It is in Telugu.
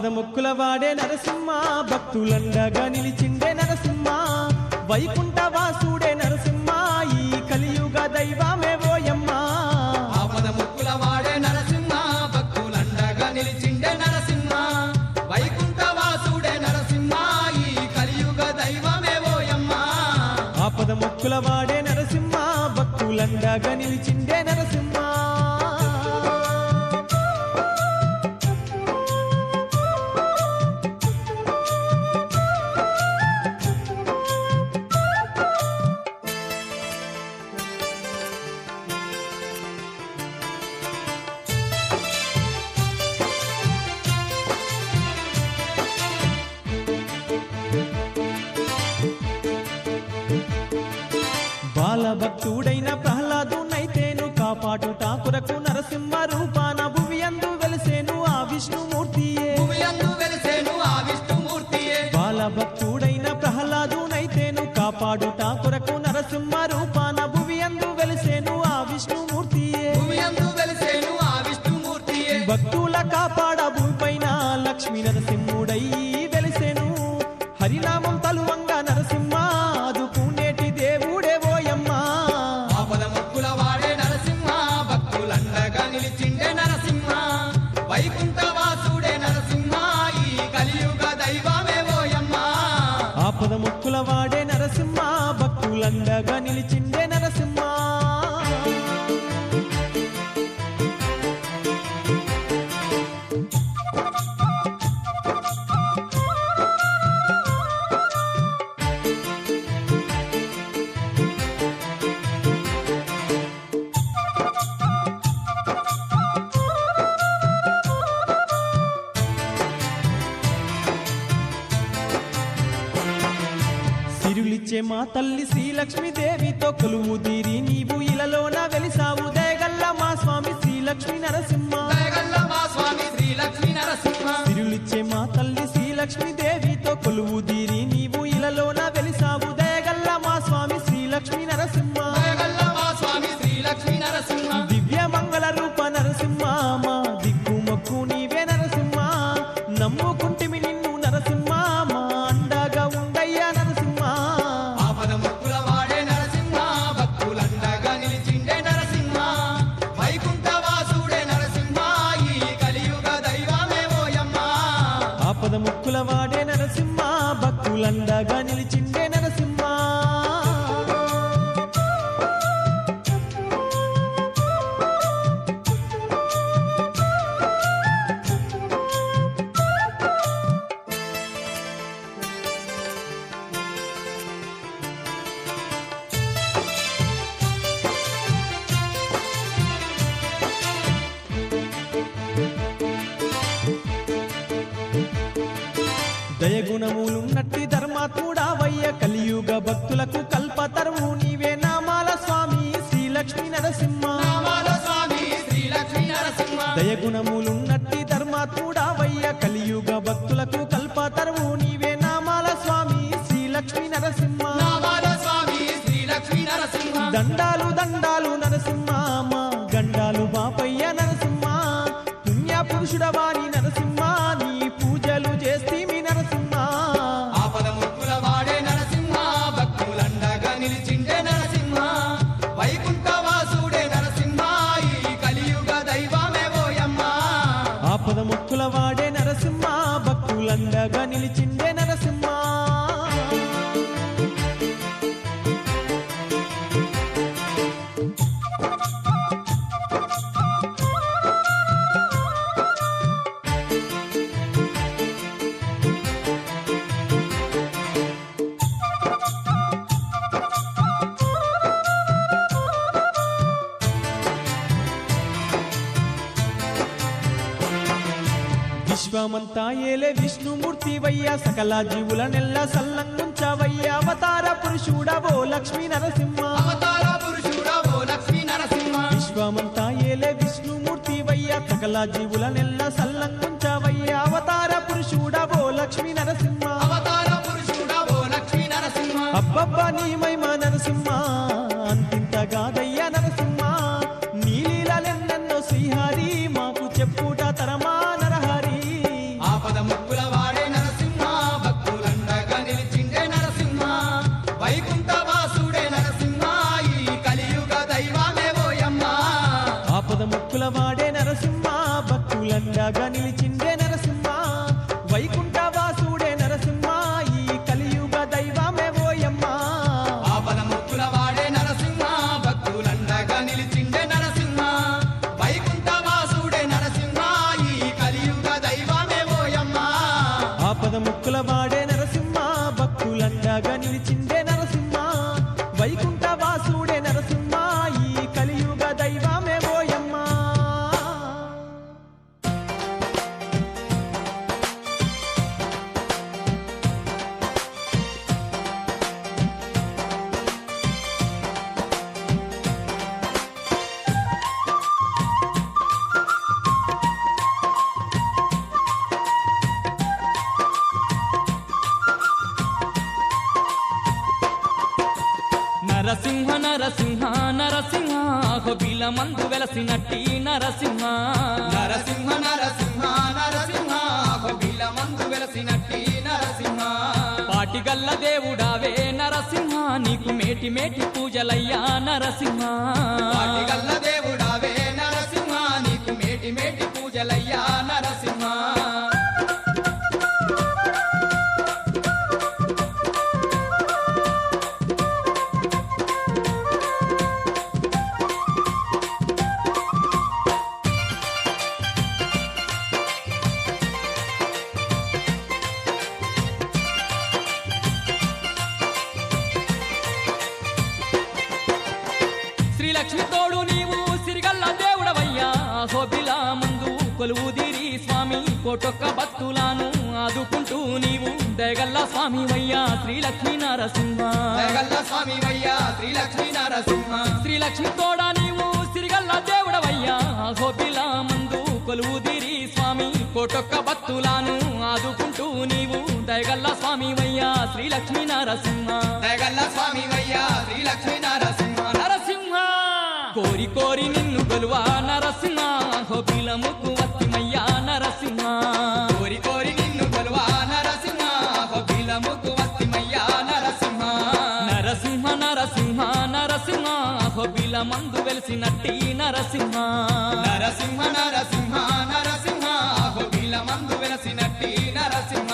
ఆపద ముక్కుల వాడే నరసింహ. భక్తులండగా నిలిచిండే నరసింహ. వైకుంఠ వాసుడే నరసింహ. ఈ కలియుగ దైవమే ఓయమ్మ. ఆపద ముక్కుల వాడే నరసింహ. భక్తులండగా నిలిచిండే నరసింహ. వైకుంఠ వాసుడే నరసింహ. ఈ కలియుగ దైవమే ఓయమ్మ. ఆపద ముక్కుల వాడే నరసింహ. భక్తులండగా నిలిచిండే నరసింహ. బాలభక్తుడైన ప్రహ్లాదునైతేను కాపాడుట కొరకు నరసింహ రూపాన భువియందు వెలిసేను ఆ విష్ణుమూర్తియే. వెలిసేను ఆ విష్ణుమూర్తియే. బాలభక్తుడైన ప్రహ్లాదునైతేను కాపాడుట కొరకు నరసింహ రూపాన భువియందు వెలిసేను ఆ విష్ణుమూర్తియే. వెలిసేను ఆ విష్ణుమూర్తియే. భక్తుల కాపాడ భూమిపైన లక్ష్మీ నరసింహుడై వైకుంఠ మా తల్లి శ్రీలక్ష్మీదేవితో కొలువు తీరి నీవు ఇలలోన వెలిసావు. దయగల్ల మా స్వామి శ్రీలక్ష్మీ నరసింహ. దయగల్ల మా స్వామి శ్రీ లక్ష్మీ నరసింహ. సిరులిచ్చే మా తల్లి శ్రీలక్ష్మీదేవితో కొలువు తీరి నీవు ఇలలోన వెలిసావు. దయగల్ల మా స్వామి శ్రీలక్ష్మీ నరసింహ. దయగల్ల మా స్వామి శ్రీ లక్ష్మీ నరసింహ. దివ్య మంగళ రూప నరసింహ. మా దిక్కు మొక్కు నీవే నరసింహ. నమ్ముకుంటిమి నిన్ను నరసింహ. ముక్కుల నరసింహ భక్తులండగా నిలిచిండే నరసింహ. దయగుణములున్నట్టి ధర్మాత్ముడావయ్య కలియుగ భక్తులకు కల్పతరువు. నీవే నామాల స్వామి శ్రీలక్ష్మీ నరసింహ. నరసింహ. దయగుణములున్నట్టి ధర్మాత్ముడావయ్య కలియుగ భక్తులకు కల్పతరువు. నీవే నామాల స్వామి శ్రీలక్ష్మీ నరసింహ. నరసింహ. దండాలు దండాలు నరసింహ. గండాలు బాపయ్య నరసింహ. పుణ్య పురుషుడవాణి భక్తులండగా విశ్వమంతా ఏలే విష్ణుమూర్తి వయ్యా సకల జీవుల నెల్ల సల్లంగుంచవయ్యా. అవతార పురుషుడవో లక్ష్మీ నరసింహ. అవతార పురుషుడా ఓ లక్ష్మీ నరసింహ. విశ్వమంతా ఏలే విష్ణుమూర్తి వయ్యా సకల జీవుల నెల్ల సల్లంగుంచవయ్యా. అవతార పురుషుడవో లక్ష్మీ నరసింహ. అవతార పురుషుడా ఓ లక్ష్మీ నరసింహ. అబ్బబ్బా నీ భక్తుల వాడే నరసింహ భక్తులండగా నిలిచి మందు వెలసినట్టి నరసింహ. నరసింహ నరసింహ నరసింహ బిల మందు వెలసినట్టి నరసింహ. పాటిగల్ల దేవుడావే నరసింహ నీకు మేటి మేటి పూజలయ్యా నరసింహ. వాటిగల్ల దేవుడావే నరసింహ నీకు మేటి మేటి పూజలయ్యా నరసింహ. శ్రీలక్ష్మి తోడు నీవు సిరిగల్ల దేవుడవయ్యా. హోబిల మందు కొలువుదిరి స్వామి కోటొక్క భక్తులను ఆదుకుంటూ నీవు దయగల్ల స్వామి వయ్యా శ్రీలక్ష్మి నరసింహ. జగల్ల స్వామి వయ్యా శ్రీలక్ష్మీ నరసింహ. శ్రీలక్ష్మి తోడ నీవు సిరిగల్ల దేవుడవయ్యా. హోబిల మందు కొలువుదిరి స్వామి కోటొక్క భక్తులను ఆదుకుంటూ నీవు దయగల్ల స్వామి వయ్యా శ్రీలక్ష్మి నరసింహ. జగల్ల స్వామి వయ్యా శ్రీలక్ష్మీ నరసింహ. కోరి కోరి నిన్ను గొలువా నరసింహ బిలముకు వస్తిమయ్యా నరసింహ. కోరి కోరి నిన్ను గొలువా నరసింహ బిలముకు వస్తిమయ్యా నరసింహ. నరసింహ నరసింహ నరసింహ బిలమందు వెలిసినట్టి నరసింహ. నరసింహ నరసింహ నరసింహ బిలమందు వెలిసినట్టి నరసింహ.